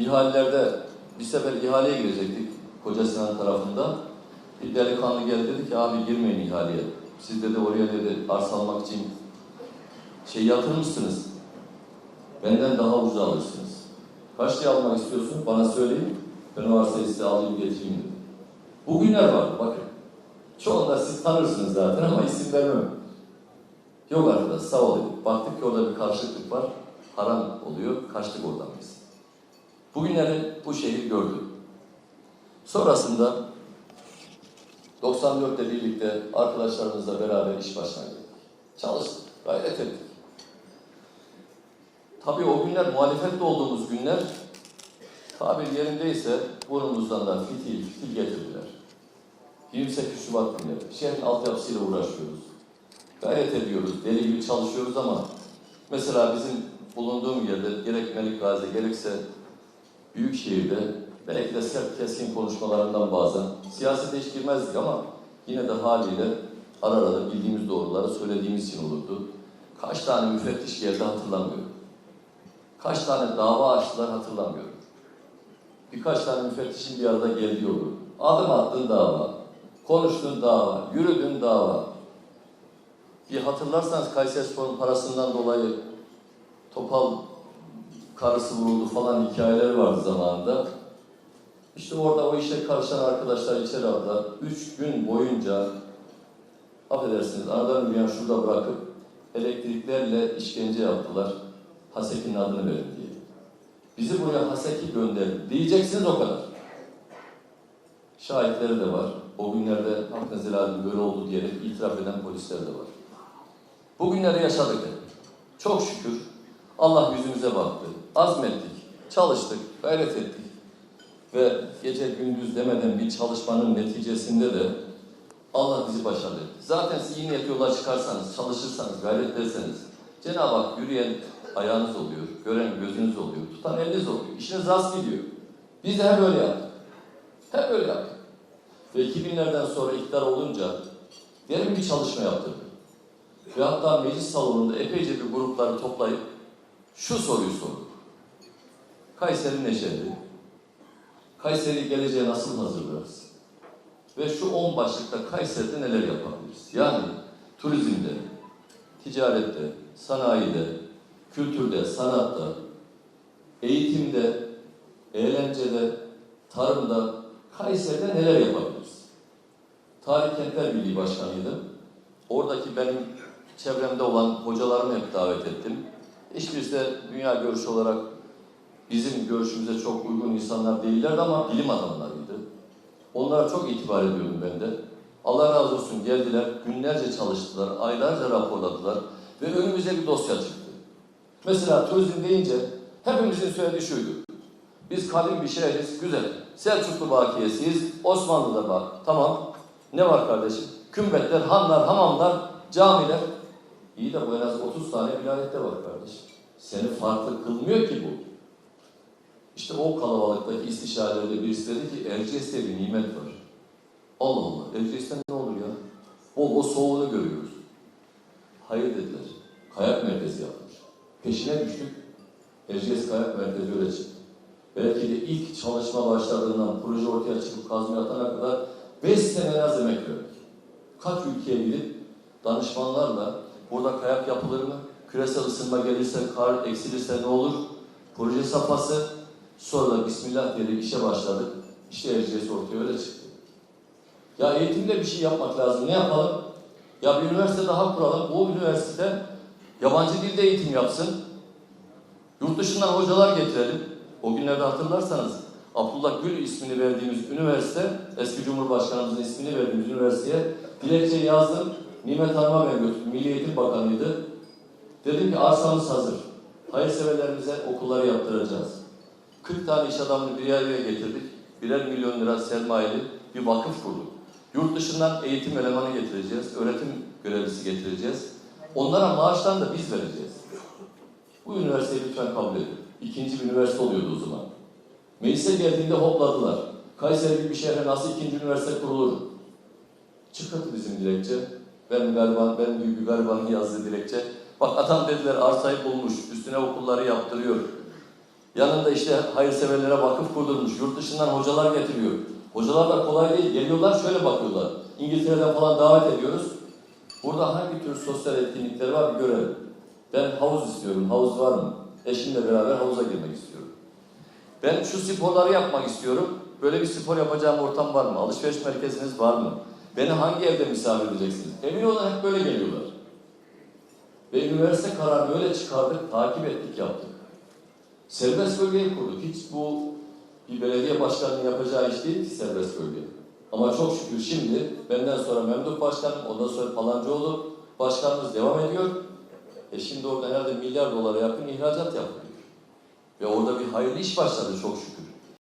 ihalelerde bir sefer ihaleye girecektik Koca Sinan tarafında. Bir delikanlı geldi dedi ki abi girmeyin ihaleye. Siz dedi oraya dedi arsa almak için şey yatırmışsınız. Benden daha ucuza alırsınız. Kaç diye almak istiyorsun? Bana söyleyin. Ben o arsayı size alayım getireyim dedi. Bugünler var bakın. Çoğunda siz tanırsınız zaten ama isim vermem. Yok arkadaş sağ olun. Baktık ki orada bir karşılıklık var. Haram oluyor. Kaçtık oradan biz. Bugünleri bu şehir gördü. Sonrasında 94'te birlikte arkadaşlarımızla beraber iş başına geldik. Çalıştık, gayret ettik. Tabii o günler muhalefette olduğumuz günler tabir yerindeyse burnumuzdan da fitil fitil getirdiler. 28 Şubat günleri. Şehrin altyapısıyla uğraşıyoruz. Gayret ediyoruz, deli gibi çalışıyoruz ama mesela bizim bulunduğum yerde gerek Melik Gazi gerekse Büyükşehir'de belki de sert keskin konuşmalarından bazen siyasete girmezdik ama yine de haliyle ara ara bildiğimiz doğruları söylediğimiz için olurdu. Kaç tane müfettiş geldi hatırlamıyorum. Kaç tane dava açtılar hatırlamıyorum. Birkaç tane müfettişin bir arada geldiği olur. Adım attığın dava, konuştuğun dava, yürüdüğün dava. Bir hatırlarsanız Kayseri Spor'un parasından dolayı Topal karısı vuruldu falan hikayeleri vardı zamanında. İşte orada o işe karışan arkadaşlar içeri aldılar. Üç gün boyunca affedersiniz anadan yürüyen şurada bırakıp elektriklerle işkence yaptılar. Haseki'nin adını verin diye. Bizi buraya Haseki gönderdi. Diyeceksiniz o kadar. Şahitleri de var. O günlerde Hakkı Zilal'in böyle oldu diyerek itiraf eden polisler de var. Bugünleri yaşadık. Çok şükür Allah yüzümüze baktı. Azmettik, çalıştık, gayret ettik. Ve gece gündüz demeden bir çalışmanın neticesinde de Allah bizi başardı. Zaten siz iyi niyet yola çıkarsanız, çalışırsanız, gayret ederseniz Cenab-ı Hak yürüyen ayağınız oluyor, gören gözünüz oluyor, tutan eliniz oluyor. İşiniz rast gidiyor. Biz de hep öyle yaptık. Hep öyle yaptık. Ve 2000'lerden sonra iktidar olunca derin bir çalışma yaptırdık. Ve hatta meclis salonunda epeyce bir grupları toplayıp şu soruyu sorduk. Kayseri neşeli. Kayseri geleceğe nasıl hazırlarız? Ve şu 10 başlıkta Kayseri'de neler yapabiliriz? Yani turizmde, ticarette, sanayide, kültürde, sanatta, eğitimde, eğlencede, tarımda Kayseri'de neler yapabiliriz? Tarih Kentler Birliği Başkanıydım. Oradaki benim çevremde olan hocalarımı hep davet ettim. Hiçbirisi de dünya görüşü olarak bizim görüşümüze çok uygun insanlar değillerdi ama bilim adamlarıydı. Onlara çok itibar ediyorum ben de. Allah razı olsun geldiler, günlerce çalıştılar, aylarca raporladılar ve önümüze bir dosya çıktı. Mesela turizm deyince hepimizin söylediği şuydu. Biz kadim bir şehriz, güzel. Selçuklu bakiyesiyiz, Osmanlı'da bak. Tamam, ne var kardeşim? Kümbetler, hanlar, hamamlar, camiler. İyi de bu en az 30 tane vilayette var kardeşim. Seni farklı kılmıyor ki bu. İşte o kalabalıktaki istişarelerde birisi dedi ki Erciyes'te bir nimet var. Allah Allah, Erciyes'te ne olur ya? Bol bol soğuğunu görüyoruz. Hayır dediler. Kayak merkezi yapmış. Peşine düştük. Erciyes Kayak Merkezi öyle çıktı. Belki de ilk çalışma başladığından proje ortaya çıkıp kazmaya atana kadar 5 sene az emek verdik. Kaç ülkeye gidip danışmanlarla burada kayak yapılır mı? Küresel ısınma gelirse, kar eksilirse ne olur? Proje safhası, sonra Bismillah diyerek işe başladık. İşte Erciyes ortaya öyle çıktı. Ya eğitimde bir şey yapmak lazım. Ne yapalım? Ya bir üniversite daha kuralım. Bu üniversite yabancı dilde eğitim yapsın. Yurt dışından hocalar getirelim. O günlerde hatırlarsanız Abdullah Gül ismini verdiğimiz üniversite, eski Cumhurbaşkanımızın ismini verdiğimiz üniversiteye dilekçe yazdım. Nimet Hanım'a ben götürdüm. Milli Eğitim Bakanı'ydı. Dedim ki arsamız hazır. Hayırseverlerimize okulları yaptıracağız. 40 tane iş adamını bir araya getirdik. Birer milyon lira sermayeli bir vakıf kurduk. Yurt dışından eğitim elemanı getireceğiz. Öğretim görevlisi getireceğiz. Onlara maaştan da biz vereceğiz. Bu üniversiteyi lütfen kabul edin. İkinci bir üniversite oluyordu o zaman. Meclise geldiğinde hopladılar. Kayseri gibi bir şehre nasıl ikinci üniversite kurulur? Çıkarttı bizim dilekçe. Ben gariban, ben büyük bir garibanın yazdığı dilekçe. Bak adam dediler arsayı bulmuş, üstüne okulları yaptırıyor. Yanında işte hayırseverlere vakıf kurdurmuş. Yurt dışından hocalar getiriyor. Hocalar da kolay değil. Geliyorlar şöyle bakıyorlar. İngiltere'den falan davet ediyoruz. Burada hangi tür sosyal etkinlikleri var bir görelim. Ben havuz istiyorum. Havuz var mı? Eşimle beraber havuza girmek istiyorum. Ben şu sporları yapmak istiyorum. Böyle bir spor yapacağım ortam var mı? Alışveriş merkeziniz var mı? Beni hangi evde misafir edeceksiniz? Emin hep böyle geliyorlar. Ve üniversite kararını öyle çıkardık, takip ettik, yaptık. Serbest bölgeyi kurduk. Hiç bu bir belediye başkanının yapacağı iş değil ki serbest bölge. Ama çok şükür şimdi benden sonra Memduh Başkanım, ondan sonra Palancıoğlu Başkanımız devam ediyor. E şimdi orada herhalde milyar dolara yakın ihracat yapılıyor. Ve orada bir hayırlı iş başladı çok şükür.